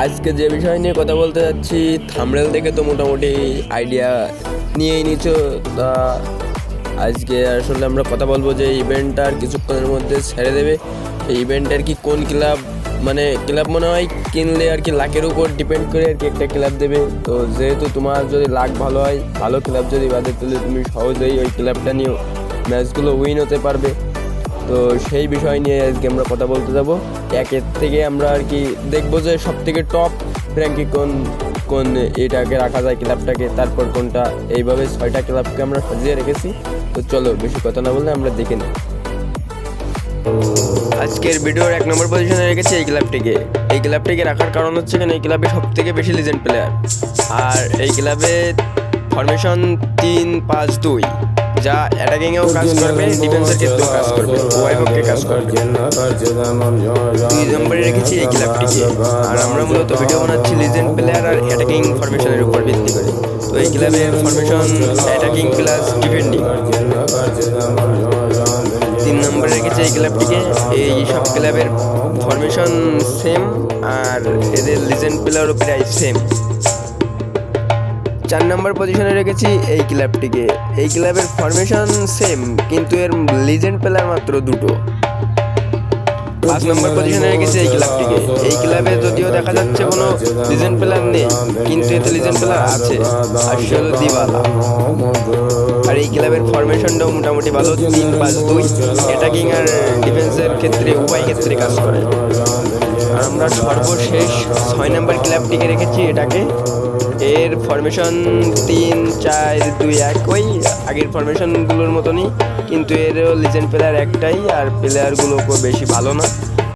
আজকে যে বিষয় নিয়ে কথা বলতে যাচ্ছি থামরেল দেখে তো মোটামুটি আইডিয়া নিয়েই নিছো। তা আজকে আসলে আমরা কথা বলব যে ইভেন্টটা আর কিছুক্ষণের মধ্যে ছেড়ে দেবে। এই ইভেন্টের কি কোন ক্লাব মানে ক্লাব মনে হয় কিনলে আর কি লাখের উপর ডিপেন্ড করে আর কি একটা ক্লাব দেবে। তো যেহেতু তোমার যদি লাখ ভালো হয়, ভালো ক্লাব যদি বাদে তুলে তুমি সহজেই ওই ক্লাবটা নিয়েও ম্যাচগুলো উইন হতে পারবে। তো সেই বিষয় নিয়ে আজকে আমরা কথা বলতে যাব। একের থেকে আমরা আর কি দেখব যে সব থেকে টপ র্যাঙ্কে কোন কোন এটাকে রাখা যায় ক্লাবটাকে, তারপর কোনটা এইভাবে ছয়টা ক্লাবকে আমরা সাজিয়ে রেখেছি। তো চলো বেশি কথা না বললে আমরা দেখে নিই। আজকের ভিডিওর এক নম্বর পজিশনে রেখেছি এই ক্লাবটিকে। এই ক্লাবটিকে রাখার কারণ হচ্ছে কেন এই ক্লাবে সব থেকে বেশি লিজেন্ড প্লেয়ার আর এই ক্লাবে ফরমেশন তিন, পাঁচ, দুই। যা অ্যাটাকিংয়েও কাজ করবে ডিফেন্সের ক্ষেত্রেও কাজ করবে উভয় পক্ষে কাজ করবে দুই নম্বরে রেখেছি এই ক্লাবটিকে আর আমরা মূলত ভিডিও বানাচ্ছি লিজেন্ড প্লেয়ার আর অ্যাটাকিং ফরমেশনের উপর ভিত্তি করে তো এই ক্লাবের ফরমেশন অ্যাটাকিং প্লাস ডিফেন্ডিং তিন নম্বরে রেখেছে এই ক্লাবটিকে এই সব ক্লাবের ফরমেশন সেম আর এদের লিজেন্ড প্লেয়ারও প্রায় সেম চার নম্বর পজিশনে রেখেছি এই ক্লাবটিকে এই ক্লাবের ফরমেশন সেম কিন্তু এর লিজেন্ড প্লেয়ার মাত্র দুটো। পাঁচ নম্বর পজিশনে রেখেছি এই ক্লাবটিকে এই ক্লাবে যদিও দেখা যাচ্ছে কোনো লিজেন্ড প্লেয়ার নেই, কিন্তু এতে লিজেন্ড প্লেয়ার আছে হলো দিবালা। আর এই ক্লাবের ফরমেশনটাও মোটামুটি ভালো, তিন পাঁচ দুই। অ্যাটাকিং আর ডিফেন্সের ক্ষেত্রে, উভয় ক্ষেত্রে কাজ করে। আমরা সর্বশেষ ছয় নম্বর ক্লাবটিকে রেখেছি এটাকে। এর ফরমেশন তিন, চার, দুই, এক, ওই আগের ফরমেশনগুলোর মতনই। কিন্তু এরও লিজেন্ড প্লেয়ার একটাই আর প্লেয়ারগুলো বেশি ভালো না।